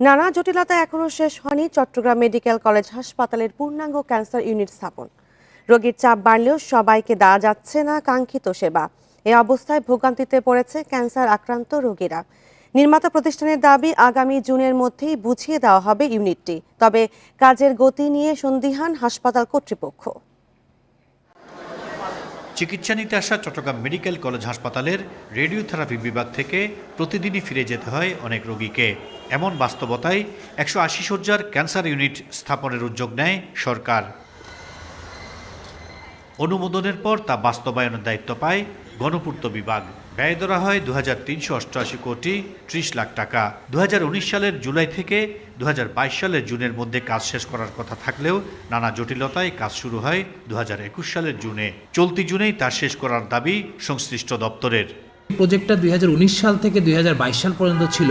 নানা জটিলতা এখনও শেষ হয়নি চট্টগ্রাম মেডিকেল কলেজ হাসপাতালের পূর্ণাঙ্গ ক্যান্সার ইউনিট স্থাপন। রোগীর চাপ বাড়লেও সবাইকে দেওয়া যাচ্ছে না কাঙ্ক্ষিত সেবা। এ অবস্থায় ভোগান্তিতে পড়েছে ক্যান্সার আক্রান্ত রোগীরা। নির্মাতা প্রতিষ্ঠানের দাবি, আগামী জুনের মধ্যেই বুঝিয়ে দেওয়া হবে ইউনিটটি। তবে কাজের গতি নিয়ে সন্দিহান হাসপাতাল কর্তৃপক্ষ। চিকিৎসা নিতে আসা চট্টগ্রাম মেডিকেল কলেজ হাসপাতালের রেডিওথেরাপি বিভাগ থেকে প্রতিদিনই ফিরে যেতে হয় অনেক রোগীকে। এমন বাস্তবতায় একশো আশি শয্যার ক্যান্সার ইউনিট স্থাপনের উদ্যোগ নেয় সরকার। অনুমোদনের পর তা বাস্তবায়নের দায়িত্ব পায় গণপূর্ত বিভাগ। ব্যয় ধরা হয় দু হাজার তিনশো অষ্টআশি কোটি ত্রিশ লাখ টাকা। দু হাজার উনিশ সালের জুলাই থেকে দু হাজার বাইশ সালের জুনের মধ্যে কাজ শেষ করার কথা থাকলেও নানা জটিলতায় কাজ শুরু হয় দু হাজার একুশ সালের জুনে। চলতি জুনেই তা শেষ করার দাবি সংশ্লিষ্ট দপ্তরের। প্রজেক্টটা দুই হাজার উনিশ সাল থেকে দুই হাজার বাইশ সাল পর্যন্ত ছিল,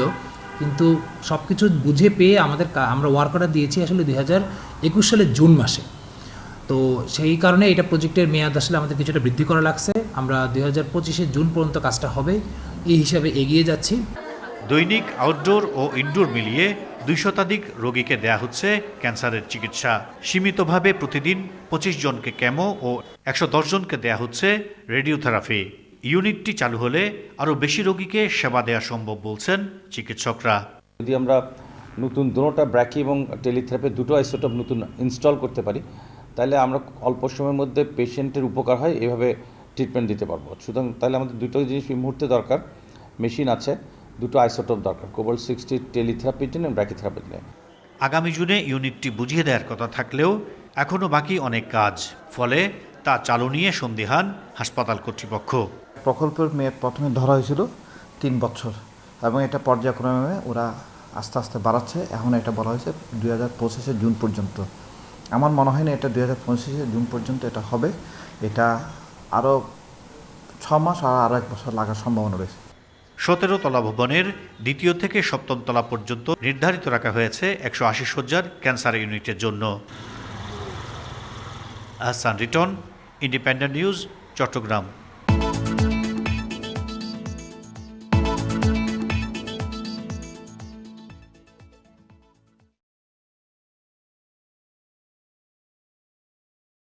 কিন্তু সব কিছু বুঝে পেয়ে আমাদের আমরা ওয়ার্ক অর্ডার দিয়েছি আসলে দুই হাজার একুশ সালের জুন মাসে। তো সেই কারণে এটা প্রজেক্টের মেয়াদ আসলে আমাদের কিছুটা বৃদ্ধি করা লাগছে। আমরা দুই হাজার পঁচিশে জুন পর্যন্ত কাজটা হবে এই হিসাবে এগিয়ে যাচ্ছি। দৈনিক আউটডোর ও ইনডোর মিলিয়ে দুই শতাধিক রোগীকে দেয়া হচ্ছে ক্যান্সারের চিকিৎসা। সীমিতভাবে প্রতিদিন পঁচিশ জনকে ক্যামো ও একশো জনকে দেয়া হচ্ছে রেডিওথেরাপি ইউনিটটি চালু হলে আরও বেশি রোগীকে সেবা দেওয়া সম্ভব বলছেন চিকিৎসকরা। যদি আমরা নতুন দুটোটা ব্র্যাকি এবং টেলিথেরাপি দুটো আইসোটপ নতুন ইনস্টল করতে পারি তাহলে আমরা অল্প সময়ের মধ্যে পেশেন্টের উপকার হয় এভাবে ট্রিটমেন্ট দিতে পারব। সুতরাং তাহলে আমাদের দুটো জিনিস এই মুহূর্তে দরকার। মেশিন আছে দুটো আইসোটপ দরকার কোবল সিক্সটি টেলিথেরাপি এবং ব্র্যাকি থেরাপি আগামী জুনে ইউনিটটি বুঝিয়ে দেওয়ার কথা থাকলেও এখনও বাকি অনেক কাজ ফলে তা চালু নিয়ে সন্দিহান হাসপাতাল কর্তৃপক্ষ। প্রকল্পের মেয়াদ প্রথমে ধরা হয়েছিল তিন বছর এবং এটা পর্যায়ক্রমে ওরা আস্তে আস্তে বাড়াচ্ছে। এখন এটা বলা হয়েছে দুই হাজার পঁচিশে জুন পর্যন্ত। আমার মনে হয় না এটা দুই হাজার পঁচিশে জুন পর্যন্ত এটা হবে। এটা আরও ছ মাস আর আরও এক বছর লাগার সম্ভাবনা রয়েছে। সতেরো তলা ভবনের দ্বিতীয় থেকে সপ্তম তলা পর্যন্ত নির্ধারিত রাখা হয়েছে একশো আশি সজ্জার ক্যান্সার ইউনিটের জন্য। Ahsan Riton, independent news, Chittagong.